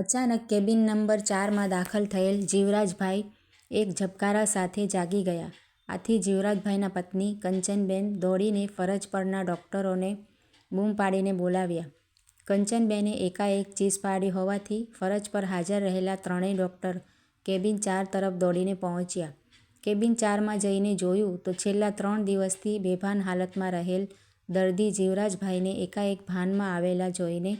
અચાનક cabin number ચારમાં દાખલ થયેલ જીવરાજભાઈ એક ઝબકારા સાથે જાગી ગયા. આથી જીવરાજભાઈના પત્ની કંચનબેન દોડીને ફરજ પરના ડોક્ટરોને બૂમ પાડીને બોલાવ્યા. કંચનબેને એકાએક ચીસ પાડી હોવાથી ફરજ પર હાજર રહેલા ત્રણેય ડોક્ટર કેબિન ચાર તરફ દોડીને પહોંચ્યા. કેબિન ચારમાં જઈને જોયું તો છેલ્લા ત્રણ દિવસથી બેભાન હાલતમાં રહેલ દર્દી જીવરાજભાઈને એકાએક ભાનમાં આવેલા જોઈને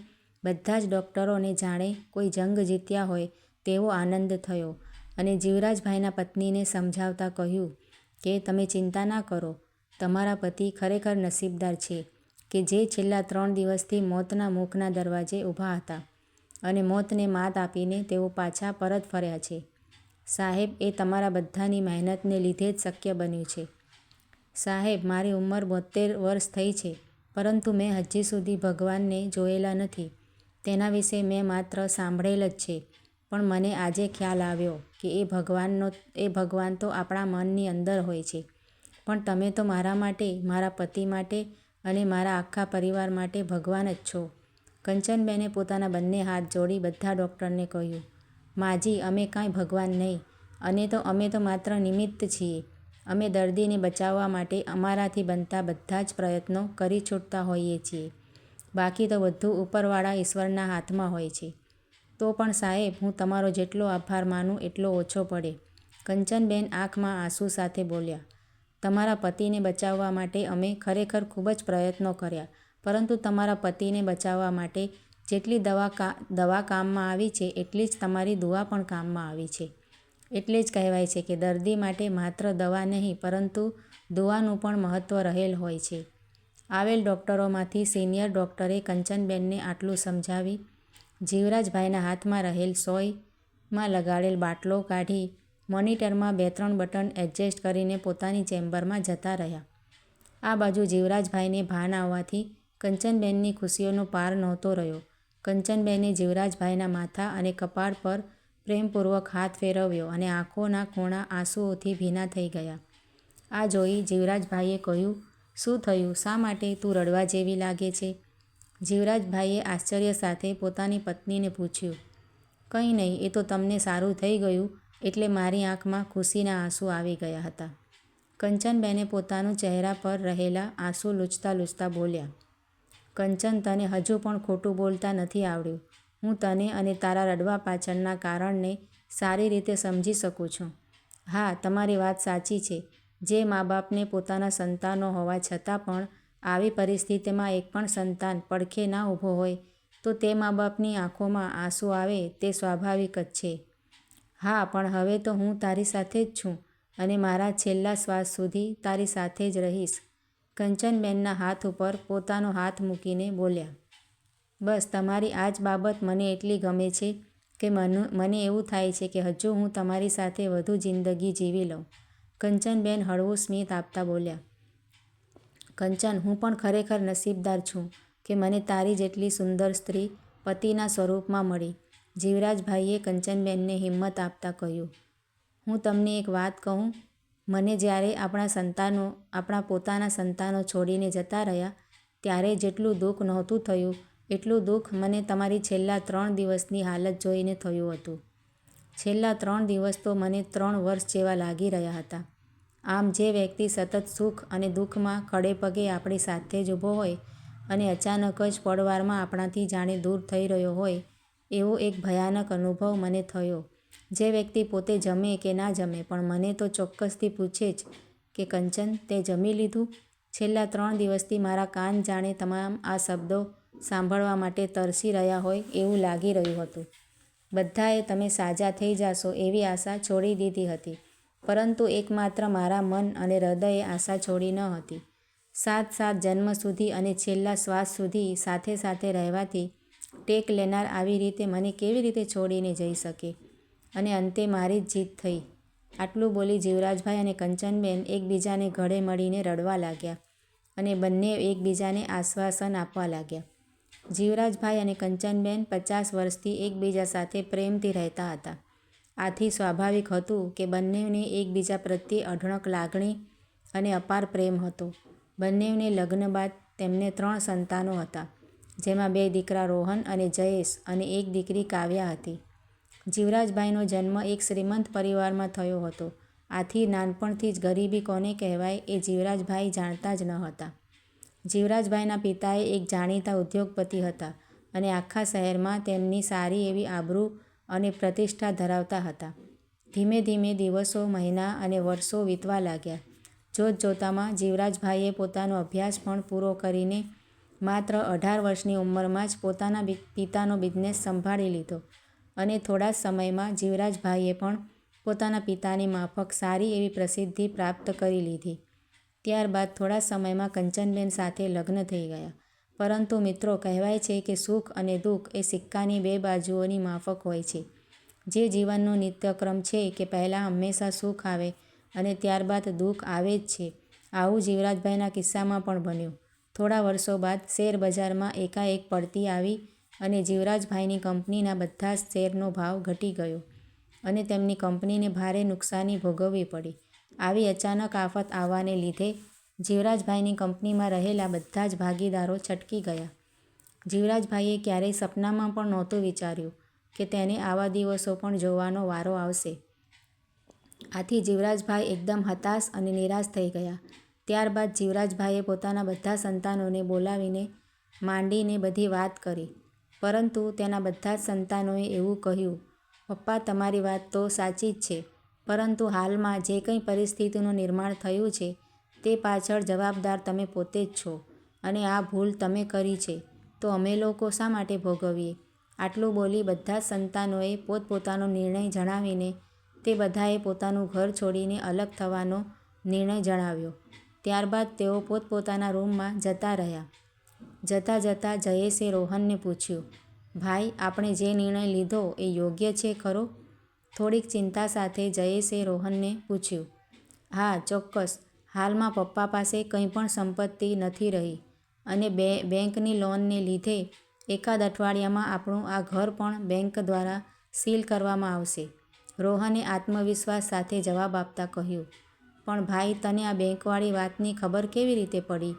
બધા જ ડોક્ટરોને જાણે કોઈ જંગ જીત્યા હોય તેવો આનંદ થયો અને જીવરાજભાઈના પત્નીને સમજાવતા કહ્યું કે, તમે ચિંતા ના કરો. તમારા પતિ ખરેખર નસીબદાર છે કે જે છેલ્લા ત્રણ દિવસથી મોતના મુખના દરવાજે ઊભા હતા અને મોતને માત આપીને તેઓ પાછા પરત ફર્યા છે. સાહેબ, એ તમારા બધાની મહેનતને લીધે જ શક્ય બન્યું છે. સાહેબ, મારી ઉંમર બોત્તેર વર્ષ થઈ છે, પરંતુ મેં હજી સુધી ભગવાનને જોયેલા નથી. તેના વિશે મેં માત્ર સાંભળેલ જ છે પણ મને આજે ખ્યાલ આવ્યો કે એ ભગવાનનો એ ભગવાન તો આપણા મનની અંદર હોય છે પણ તમે તો મારા માટે, મારા પતિ માટે અને મારા આખા પરિવાર માટે ભગવાન જ છો. કંચનબેને પોતાના બંને હાથ જોડી બધા ડૉક્ટરને કહ્યું, માજી અમે કાંઈ ભગવાન નહીં અને તો અમે તો માત્ર નિમિત્ત છીએ. અમે દર્દીને બચાવવા માટે અમારાથી બનતા બધા જ પ્રયત્નો કરી છૂટતા હોઈએ છીએ. બાકી તો બધું ઉપરવાળા ઈશ્વરના હાથમાં હોય છે. તો પણ સાહેબ હું તમારો જેટલો આભાર માનું એટલો ઓછો પડે. કંચનબેન આંખમાં આંસુ સાથે બોલ્યા, તમારા પતિને બચાવવા માટે અમે ખરેખર ખૂબ જ પ્રયત્નો કર્યા પરંતુ તમારા પતિને બચાવવા માટે જેટલી દવા કા દવા કામમાં આવી છે એટલી જ તમારી દુઆ પણ કામમાં આવી છે. એટલે જ કહેવાય છે કે દર્દી માટે માત્ર દવા નહીં પરંતુ દુઆનું પણ મહત્ત્વ રહેલ હોય છે. આવેલ ડૉક્ટરોમાંથી સિનિયર ડૉક્ટરે કંચનબેનને આટલું સમજાવી જીવરાજભાઈના હાથમાં રહેલ સોયમાં લગાડેલ બાટલો કાઢી મોનિટરમાં બે ત્રણ બટન એડજસ્ટ કરીને પોતાની ચેમ્બરમાં જતા રહ્યા. આ બાજુ જીવરાજભાઈને ભાન આવવાથી કંચનબેનની ખુશીઓનો પાર નહોતો રહ્યો. કંચનબેને જીવરાજભાઈના માથા અને કપાળ પર પ્રેમપૂર્વક હાથ ફેરવ્યો અને આંખોના ખૂણા આંસુઓથી ભીના થઈ ગયા. આ જોઈ જીવરાજભાઈએ કહ્યું, શું થયું શા માટે તું રડવા જેવી લાગે છે? જીવરાજભાઈએ આશ્ચર્ય સાથે પોતાની પત્નીને પૂછ્યું, કંઈ નહીં એ તો તમને સારું થઈ ગયું એટલે મારી આંખમાં ખુશીના આંસુ આવી ગયા હતા. કંચનબેને પોતાનું ચહેરા પર રહેલા આંસુ લૂછતા લૂછતા બોલ્યા, કંચન તને હજુ પણ ખોટું બોલતા નથી આવડ્યું. હું તને અને તારા રડવા પાછળના કારણને સારી રીતે સમજી શકું છું. હા તમારી વાત સાચી છે જે મા બાપને પોતાના સંતાનો હોવા છતાં પણ આવી પરિસ્થિતિમાં એક પણ સંતાન પડખે ના ઊભો હોય તો તે મા બાપની આંખોમાં આંસુ આવે તે સ્વાભાવિક જ છે. હા પણ હવે તો હું તારી સાથે જ છું અને મારા છેલ્લા શ્વાસ સુધી તારી સાથે જ રહીશ. કંચનબેનના હાથ ઉપર પોતાનો હાથ મૂકીને બોલ્યા, બસ તમારી આ જ બાબત મને એટલી ગમે છે કે મને એવું થાય છે કે હજુ હું તમારી સાથે વધુ જિંદગી જીવી લઉં. કંચનબેન હળવું સ્મિત આપતા બોલ્યા, કંચન હું પણ ખરેખર નસીબદાર છું કે મને તારી જેટલી સુંદર સ્ત્રી પતિના સ્વરૂપમાં મળી. જીવરાજભાઈએ કંચનબેનને હિંમત આપતા કહ્યું, હું તમને એક વાત કહું મને જ્યારે આપણા સંતાનો આપણા પોતાના સંતાનો છોડીને જતા રહ્યા ત્યારે જેટલું દુઃખ નહોતું થયું એટલું દુઃખ મને તમારી છેલ્લા ત્રણ દિવસની હાલત જોઈને થયું હતું. છેલ્લા ત્રણ દિવસ તો મને ત્રણ વર્ષ જેવા લાગી રહ્યા હતા. આમ જે વ્યક્તિ સતત સુખ અને દુઃખમાં ખડેપગે આપણી સાથે જ ઊભો હોય અને અચાનક જ પળવારમાં આપણાથી જાણે દૂર થઈ રહ્યો હોય, એવો એક ભયાનક અનુભવ મને થયો. જે વ્યક્તિ પોતે જમે કે ના જમે, પણ મને તો ચોક્કસથી પૂછે જ કે, કંચન, તે જમી લીધું? છેલ્લા ત્રણ દિવસથી મારા કાન જાણે તમામ આ શબ્દો સાંભળવા માટે તરસી રહ્યા હોય એવું લાગી રહ્યું હતું. બધાએ તમે સાજા થઈ જાશો એવી આશા છોડી દીધી હતી પરંતુ એકમાત્ર મારા મન અને હૃદયે આશા છોડી ન હતી. સાત સાત જન્મ સુધી અને છેલ્લા શ્વાસ સુધી સાથે સાથે રહેવાથી ટેક લેનાર આવી રીતે મને કેવી રીતે છોડીને જઈ શકે અને અંતે મારી જ જીત થઈ. આટલું બોલી જીવરાજભાઈ અને કંચનબેન એકબીજાને ઘડે મળીને રડવા લાગ્યા અને બંને એકબીજાને આશ્વાસન આપવા લાગ્યા. જીવરાજભાઈ અને કંચનબેન પચાસ વર્ષથી એકબીજા સાથે પ્રેમથી રહેતા હતા. આથી સ્વાભાવિક હતું કે બંનેને એકબીજા પ્રત્યે અઢળક લાગણી અને અપાર પ્રેમ હતો. બંનેને લગ્ન બાદ તેમને ત્રણ સંતાનો હતા, જેમાં બે દીકરા રોહન અને જયેશ અને એક દીકરી કાવ્યા હતી જીવરાજભાઈનો જન્મ એક શ્રીમંત પરિવારમાં થયો હતો આથી નાનપણથી જ ગરીબી કોને કહેવાય એ જીવરાજભાઈ જાણતા જ ન હતા જીવરાજભાઈના પિતાએ એક જાણીતા ઉદ્યોગપતિ હતા અને આખા શહેરમાં તેમની સારી એવી આબરૂ અને પ્રતિષ્ઠા ધરાવતા હતા. ધીમે ધીમે દિવસો, મહિના અને વર્ષો વીતવા લાગ્યા. જોત જોતામાં જીવરાજભાઈએ પોતાનો અભ્યાસ પણ પૂરો કરીને માત્ર અઢાર વર્ષની ઉંમરમાં જ પોતાના પિતાનો બિઝનેસ સંભાળી લીધો અને થોડા સમયમાં જીવરાજભાઈએ પણ પોતાના પિતાની માફક સારી એવી પ્રસિદ્ધિ પ્રાપ્ત કરી લીધી. ત્યારબાદ થોડા સમયમાં કંચનબેન સાથે લગ્ન થઈ ગયા. પરંતુ મિત્રો, કહેવાય છે કે સુખ અને દુઃખ એ સિક્કાની બે બાજુઓની માફક હોય છે. જે જીવનનો નિત્યક્રમ છે કે પહેલાં હંમેશા સુખ આવે અને ત્યારબાદ દુઃખ આવે જ છે, આવું જીવરાજભાઈના કિસ્સામાં પણ બન્યું. થોડા વર્ષો બાદ શેર બજારમાં એકાએક પડતી આવી અને જીવરાજભાઈની કંપનીના બધા જ શેરનો ભાવ ઘટી ગયો અને તેમની કંપનીને ભારે નુકસાની ભોગવવી પડી. આવી અચાનક આફત આવવાને લીધે જીવરાજભાઈની કંપનીમાં રહેલા બધા જ ભાગીદારો છટકી ગયા. જીવરાજભાઈએ ક્યારેય સપનામાં પણ નહોતું વિચાર્યું કે તેને આવા દિવસો પણ જોવાનો વારો આવશે. આથી જીવરાજભાઈ એકદમ હતાશ અને નિરાશ થઈ ગયા. ત્યારબાદ જીવરાજભાઈએ પોતાના બધા સંતાનોને બોલાવીને માંડીને બધી વાત કરી. પરંતુ તેના બધા જ સંતાનોએ એવું કહ્યું, પપ્પા, તમારી વાત તો સાચી જ છે. પરંતુ હાલમાં જે કંઈ પરિસ્થિતિનું નિર્માણ થયું છે, તે પાછળ જવાબદાર તમે પોતે જ છો અને આ ભૂલ તમે કરી છે. તો અમે લોકો શા માટે ભોગવીએ? આટલું બોલી બધા જ સંતાનોએ પોતપોતાનો નિર્ણય જણાવીને તે બધાએ પોતાનું ઘર છોડીને અલગ થવાનો નિર્ણય જણાવ્યો. ત્યારબાદ તેઓ પોતપોતાના રૂમમાં જતા રહ્યા. જતાં જતાં જયેશે રોહનને પૂછ્યું, ભાઈ, આપણે જે નિર્ણય લીધો એ યોગ્ય છે ખરો? થોડીક ચિંતા સાથે જયેશે રોહનને પૂછ્યું, હા, ચોક્કસ. હાલમાં પપ્પા પાસે કંઈ પણ સંપત્તિ નથી રહી અને બે બેંકની લોનને લીધે એકાદ અઠવાડિયામાં આપણું આ ઘર પણ બેંક દ્વારા સીલ કરવામાં આવશે. રોહને આત્મવિશ્વાસ સાથે જવાબ આપતા કહ્યું, પણ ભાઈ, તને આ બેંકવાળી વાતની ખબર કેવી રીતે પડી?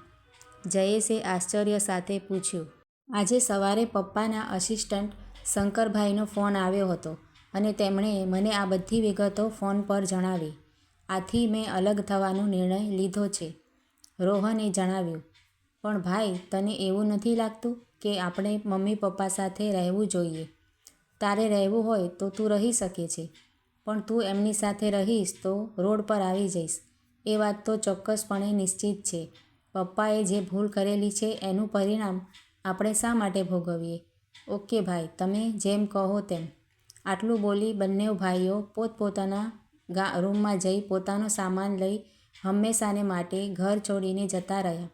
જયેશે આશ્ચર્ય સાથે પૂછ્યું, આજે સવારે પપ્પાના અસિસ્ટન્ટ શંકરભાઈનો ફોન આવ્યો હતો. અને તેમણે મને આ બધી વિગતો ફોન પર જણાવી. આથી મેં અલગ થવાનો નિર્ણય લીધો છે. રોહને જણાવ્યું, પણ ભાઈ, તને એવું નથી લાગતું કે આપણે મમ્મી પપ્પા સાથે રહેવું જોઈએ? તારે રહેવું હોય તો તું રહી શકે છે, પણ તું એમની સાથે રહીશ તો રોડ પર આવી જઈશ. એ વાત તો ચોક્કસપણે નિશ્ચિત છે. પપ્પાએ જે ભૂલ કરેલી છે એનું પરિણામ આપણે શા માટે ભોગવીએ? ઓકે ભાઈ, તમે જેમ કહો તેમ. આટલું બોલી બંને ભાઈઓ પોતપોતાના ગા, રૂમમાં જઈ પોતાનો સામાન લઈ હંમેશાને માટે ઘર છોડીને જતા રહ્યા.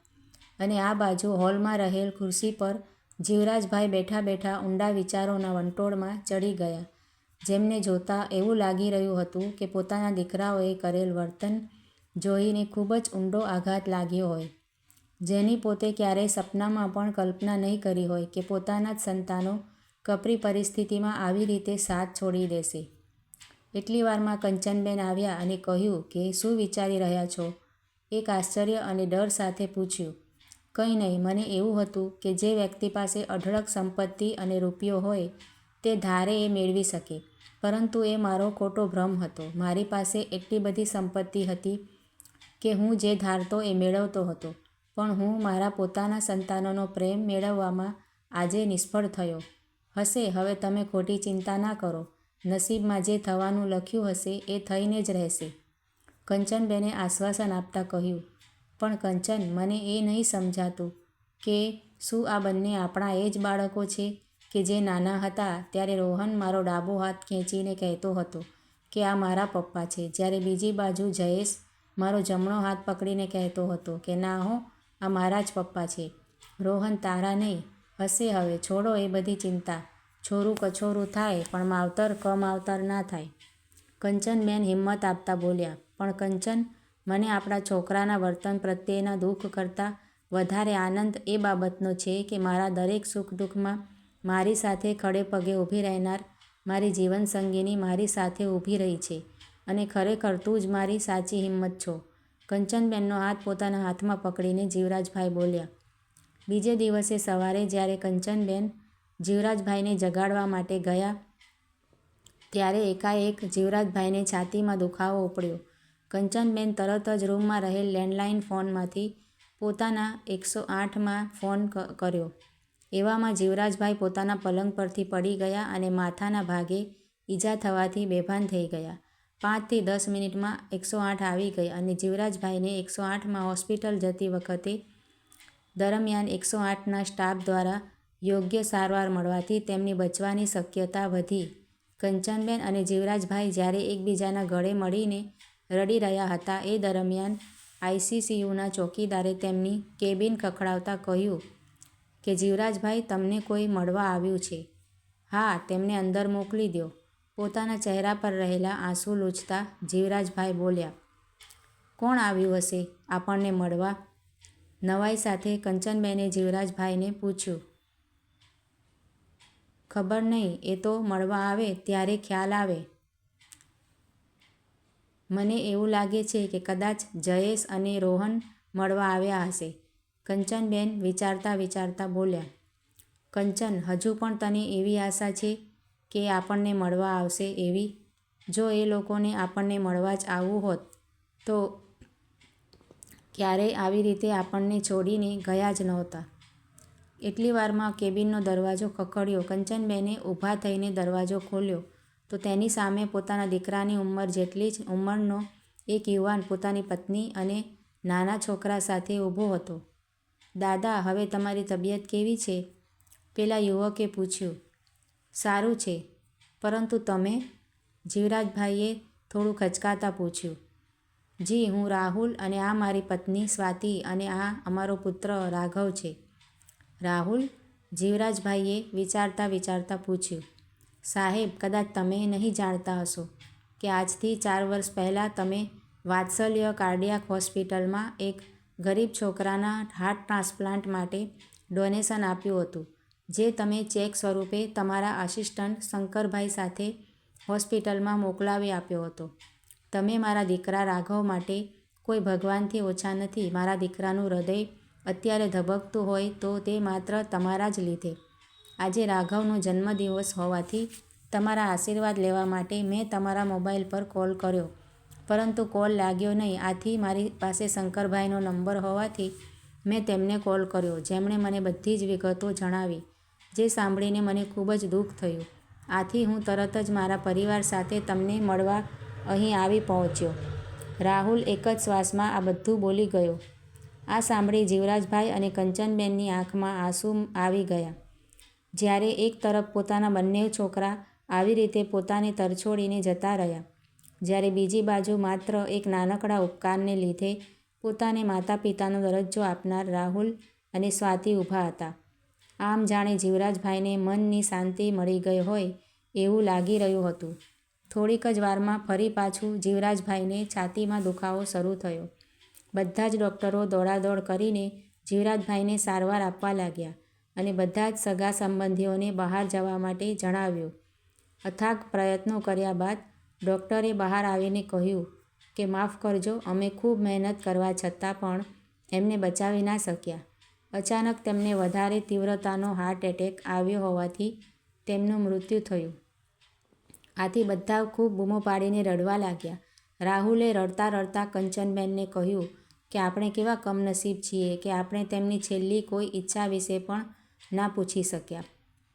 અને આ બાજુ હોલમાં રહેલ ખુરશી પર જીવરાજભાઈ બેઠા બેઠા ઊંડા વિચારોના વંટોળમાં ચડી ગયા. જેમને જોતાં એવું લાગી રહ્યું હતું કે પોતાના દીકરાઓએ કરેલ વર્તન જોઈને ખૂબ જ ઊંડો આઘાત લાગ્યો હોય. જેની પોતે ક્યારેય સપનામાં પણ કલ્પના નહીં કરી હોય કે પોતાના જ સંતાનો કપરી પરિસ્થિતિમાં આવી રીતે સાથ છોડી દેશે. એટલી વારમાં કંચનબેન આવ્યા અને કહ્યું કે, શું વિચારી રહ્યા છો? એક આશ્ચર્ય અને ડર સાથે પૂછ્યું. કંઈ નહીં, મને એવું હતું કે જે વ્યક્તિ પાસે અઢળક સંપત્તિ અને રૂપિયો હોય, તે ધારે એ મેળવી શકે. પરંતુ એ મારો ખોટો ભ્રમ હતો. મારી પાસે એટલી બધી સંપત્તિ હતી કે હું જે ધારતો એ મેળવતો હતો. પણ હું મારા પોતાના સંતાનોનો પ્રેમ મેળવવામાં આજે નિષ્ફળ થયો. હશે, હવે તમે ખોટી ચિંતા ના કરો. નસીબમાં જે થવાનું લખ્યું હશે એ થઈને જ રહેશે. કંચનબેને આશ્વાસન આપતા કહ્યું, પણ કંચન, મને એ નહીં સમજાતું કે શું આ બંને આપણા એ જ બાળકો છે કે જે નાના હતા ત્યારે રોહન મારો ડાબો હાથ ખેંચીને કહેતો હતો કે આ મારા પપ્પા છે. જ્યારે બીજી બાજુ જયેશ મારો જમણો હાથ પકડીને કહેતો હતો કે, ના હો, આ મારા જ પપ્પા છે. રોહન, તારા નહીં હશે હવે, છોડો એ બધી ચિંતા. છોરું કછોરું થાય, પણ માવતર કમાવતર ના થાય. કંચનબેન હિંમત આપતા બોલ્યા, પણ કંચન, મને આપણા છોકરાના વર્તન પ્રત્યેના દુઃખ કરતાં વધારે આનંદ એ બાબતનો છે કે મારા દરેક સુખ દુઃખમાં મારી સાથે ખડે પગે ઊભી રહેનાર, મારી જીવનસંગીની મારી સાથે ઊભી રહી છે અને ખરેખર તું જ મારી સાચી હિંમત છો. કંચનબેનનો હાથ પોતાના હાથમાં પકડીને જીવરાજભાઈ બોલ્યા બીજે દિવસે સવારે જ્યારે કંચનબેન જીવરાજભાઈને જગાડવા માટે ગયા, ત્યારે એકાએક જીવરાજભાઈને છાતીમાં દુખાવો ઉપડ્યો. કંચનબેન તરત જ રૂમમાં રહેલ લેન્ડલાઇન ફોનમાંથી પોતાના એકસો આઠમાં ફોન કર્યો. એવામાં જીવરાજભાઈ પોતાના પલંગ પરથી પડી ગયા અને માથાના ભાગે ઈજા થવાથી બેભાન થઈ ગયા. પાંચથી દસ મિનિટમાં એકસો આઠ આવી ગઈ અને જીવરાજભાઈને એકસો આઠમાં હોસ્પિટલ જતી વખતે દરમિયાન એકસો આઠના સ્ટાફ દ્વારા યોગ્ય સારવાર મળવાથી તેમની બચવાની શક્યતા વધી. કંચનબેન અને જીવરાજભાઈ જ્યારે એકબીજાના ગળે મળીને રડી રહ્યા હતા એ દરમિયાન આઈસીસીયુના ચોકીદારે તેમની કેબિન ખખડાવતા કહ્યું કે, જીવરાજભાઈ, તમને કોઈ મળવા આવ્યું છે. હા, તેમને અંદર મોકલી દો પોતાના ચહેરા પર રહેલા આંસુ લૂછતા જીવરાજભાઈ બોલ્યા. કોણ આવ્યું હશે આપણને મળવા? નવાઈ સાથે કંચનબેને જીવરાજભાઈને પૂછ્યું. ખબર નહીં, એ તો મળવા આવે ત્યારે ખ્યાલ આવે. મને એવું લાગે છે કે કદાચ જયેશ અને રોહન મળવા આવ્યા હશે. કંચનબેન વિચારતા વિચારતા બોલ્યા, કંચન, હજુ પણ તને એવી આશા છે કે આપણને મળવા આવશે એવી? જો એ લોકોને આપણને મળવા જ આવવું હોત, તો ક્યારેય આવી રીતે આપણને છોડીને ગયા જ નહોતા. એટલી વારમાં કેબિનનો દરવાજો ખખડ્યો કંચનબેને ઊભા થઈને દરવાજો ખોલ્યો તો તેની સામે પોતાના દીકરાની ઉંમર જેટલી જ ઉંમરનો એક યુવાન પોતાની પત્ની અને નાના છોકરા સાથે ઊભો હતો. દાદા, હવે તમારી તબિયત કેવી છે? પેલા યુવકે પૂછ્યું. સારું છે. પરંતુ તમે? જીવરાજભાઈએ થોડું ખચકાતા પૂછ્યું. જી, હું રાહુલ અને આ મારી પત્ની સ્વાતિ અને આ અમારો પુત્ર રાઘવ છે. રાહુલ? જીવરાજભાઈએ વિચારતા વિચારતા પૂછ્યું. સાહેબ, કદાચ તમે નહીં જાણતા હશો કે આજથી ચાર વર્ષ પહેલાં તમે વાત્સલ્ય કાર્ડિયાક હોસ્પિટલમાં એક ગરીબ છોકરાના હાર્ટ ટ્રાન્સપ્લાન્ટ માટે ડોનેશન આપ્યું હતું, જે તમે ચેક સ્વરૂપે તમારા આસિસ્ટન્ટ શંકરભાઈ સાથે હોસ્પિટલમાં મોકલાવી આપ્યો હતો. તમે મારા દીકરા રાઘવ માટે કોઈ ભગવાનથી ઓછા નથી મારા દીકરાનું હૃદય અત્યારે ધબકતું હોય તો તે માત્ર તમારા જ લીધે. આજે રાઘવનો જન્મદિવસ હોવાથી તમારા આશીર્વાદ લેવા માટે મેં તમારા મોબાઈલ પર કોલ કર્યો પરંતુ કોલ લાગ્યો નહીં આથી મારી પાસે શંકરભાઈનો નંબર હોવાથી મેં તેમને કોલ કર્યો જેમણે મને બધી જ વિગતો જણાવી, જે સાંભળીને મને ખૂબ જ દુઃખ થયું. આથી હું તરત જ મારા પરિવાર સાથે તમને મળવા અહીં આવી પહોંચ્યો. રાહુલ એક જ શ્વાસમાં આ બધું બોલી ગયો. આ સાંભળી જીવરાજભાઈ અને કંચનબેનની આંખમાં આંસુ આવી ગયા. જ્યારે એક તરફ પોતાના બંને છોકરા આવી રીતે પોતાને તરછોડીને જતા રહ્યા. જ્યારે બીજી બાજુ માત્ર એક નાનકડા ઉપકારને લીધે પોતાને માતા પિતાનો દરજ્જો આપનાર રાહુલ અને સ્વાતિ ઊભા હતા. આમ જાણે જીવરાજભાઈને મનની શાંતિ મળી ગઈ હોય એવું લાગી રહ્યું હતું. થોડીક જ વારમાં ફરી પાછું જીવરાજભાઈને છાતીમાં દુખાવો શરૂ થયો. બધા જ ડોક્ટરો દોડાદોડ કરીને જીવરાજભાઈને સારવાર આપવા લાગ્યા અને બધા જ સગા સંબંધીઓને બહાર જવા માટે જણાવ્યું. અથાગ પ્રયત્નો કર્યા બાદ ડૉક્ટરે બહાર આવીને કહ્યું કે, માફ કરજો, અમે ખૂબ મહેનત કરવા છતાં પણ એમને બચાવી ના શક્યા. અચાનક તેમને વધારે તીવ્રતાનો હાર્ટ એટેક આવ્યો હોવાથી તેમનું મૃત્યુ થયું. આથી બધા ખૂબ બૂમો પાડીને રડવા લાગ્યા. રાહુલે રડતા રડતા કંચનબેનને કહ્યું કે, આપણે કેવા કમનસીબ છીએ કે આપણે તેમની છેલ્લી કોઈ ઈચ્છા વિશે પણ ના પૂછી શક્યા.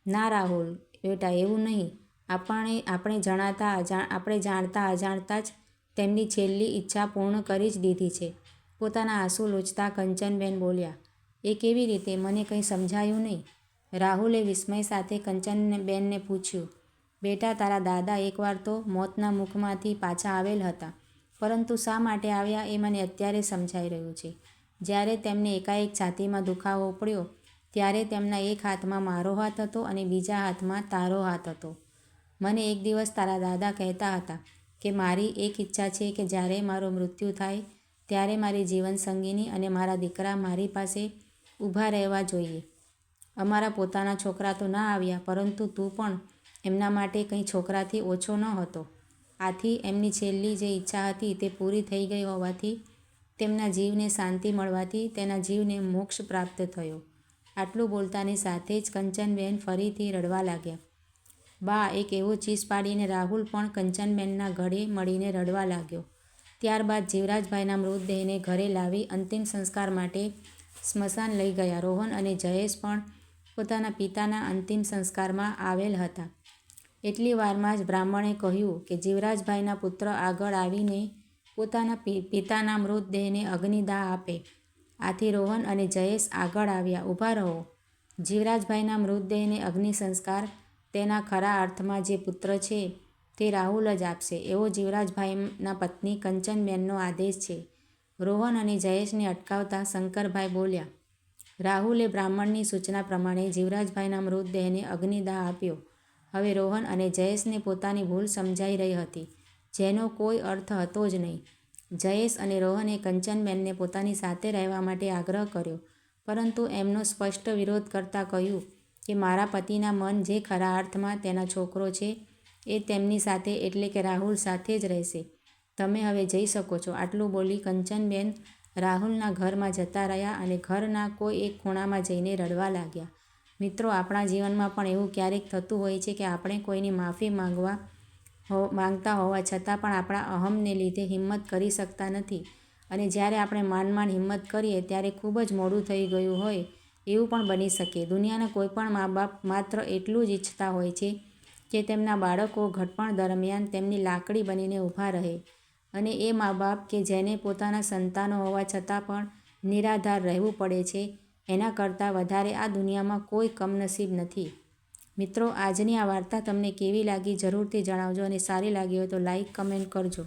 ના રાહુલ, બેટા, એવું નહીં આપણે આપણે જણાતા આપણે જાણતા અજાણતા જ તેમની છેલ્લી ઈચ્છા પૂર્ણ કરી જ દીધી છે. પોતાના આંસુ લૂછતા કંચનબેન બોલ્યા, એ કેવી રીતે મને કંઈ સમજાયું નહીં. રાહુલે વિસ્મય સાથે કંચનબેનને પૂછ્યું. બેટા, તારા દાદા એકવાર તો મોતના મુખમાંથી પાછા આવેલ હતા પરંતુ શા માટે આવ્યા એ મને અત્યારે સમજાઈ રહ્યું છે. જ્યારે તેમને એકાએક છાતીમાં દુખાવો ઉપડ્યો ત્યારે તેમના એક હાથમાં મારો હાથ હતો અને બીજા હાથમાં તારો હાથ હતો. મને એક દિવસ તારા દાદા કહેતા હતા કે, મારી એક ઈચ્છા છે કે જ્યારે મારું મૃત્યુ થાય, ત્યારે મારી જીવનસંગીની અને મારા દીકરા મારી પાસે ઊભા રહેવા જોઈએ. અમારા પોતાના છોકરા તો ના આવ્યા, પરંતુ તું પણ એમના માટે કંઈ છોકરાથી ઓછો ન હતો. આથી એમની છેલ્લી જે ઈચ્છા હતી તે પૂરી થઈ ગઈ હોવાથી તેમના જીવને શાંતિ મળવાથી તેના જીવને મોક્ષ પ્રાપ્ત થયો. આટલું બોલતાની સાથે જ કંચનબેન ફરીથી રડવા લાગ્યા. બા, એક એવો ચીસ પાડીને રાહુલ પણ કંચનબેનના ઘરે મળીને રડવા લાગ્યો. ત્યારબાદ જીવરાજભાઈના મૃતદેહને ઘરે લાવી અંતિમ સંસ્કાર માટે સ્મશાન લઈ ગયા. રોહન અને જયેશ પણ પોતાના પિતાના અંતિમ સંસ્કારમાં આવેલ હતા. એટલી વારમાં જ બ્રાહ્મણે કહ્યું કે જીવરાજભાઈના પુત્ર આગળ આવીને પોતાના પિતાના મૃતદેહને અગ્નિદાહ આપે. આથી રોહન અને જયેશ આગળ આવ્યા. ઊભા રહો, જીવરાજભાઈના મૃતદેહને અગ્નિ સંસ્કાર તેના ખરા અર્થમાં જે પુત્ર છે તે રાહુલ જ આપશે એવો જીવરાજભાઈના પત્ની કંચનબેનનો આદેશ છે. રોહન અને જયેશને અટકાવતા શંકરભાઈ બોલ્યા. રાહુલે બ્રાહ્મણની સૂચના પ્રમાણે જીવરાજભાઈના મૃતદેહને અગ્નિદાહ આપ્યો. હવે રોહન અને જયેશને પોતાની ભૂલ સમજાઈ રહી હતી, જેનો કોઈ અર્થ હતો જ નહીં. જયેશ અને રોહને કંચનબેનને પોતાની સાથે રહેવા માટે આગ્રહ કર્યો, પરંતુ એમનો સ્પષ્ટ વિરોધ કરતાં કહ્યું કે મારા પતિના મન જે ખરા અર્થમાં તેના છોકરો છે, એ તેમની સાથે એટલે કે રાહુલ સાથે જ રહેશે. તમે હવે જઈ શકો છો. આટલું બોલી કંચનબેન રાહુલના ઘરમાં જતા રહ્યા અને ઘરના કોઈ એક ખૂણામાં જઈને રડવા લાગ્યા. મિત્રો, આપણા જીવનમાં પણ એવું ક્યારેક થતું હોય છે કે આપણે કોઈની માફી માંગવા માંગતા હોવા છતાં પણ આપણા અહમને લીધે હિંમત કરી શકતા નથી અને જ્યારે આપણે માંડ માંડ હિંમત કરીએ ત્યારે ખૂબ જ મોડું થઈ ગયું હોય એવું પણ બની શકે. દુનિયાના કોઈપણ મા-બાપ માત્ર એટલું જ ઈચ્છતા હોય છે કે તેમના બાળકો ઘટપણ દરમિયાન તેમની લાકડી બનીને ઊભા રહે અને એ મા-બાપ કે જેને પોતાના સંતાનો હોવા છતાં પણ નિરાધાર રહેવું પડે છે એના કરતાં વધારે આ દુનિયામાં કોઈ કમનસીબ નથી. મિત્રો, આજની આ વાર્તા તમને કેવી લાગી જરૂરથી જણાવજો અને સારી લાગી હોય તો લાઈક, કમેન્ટ કરજો.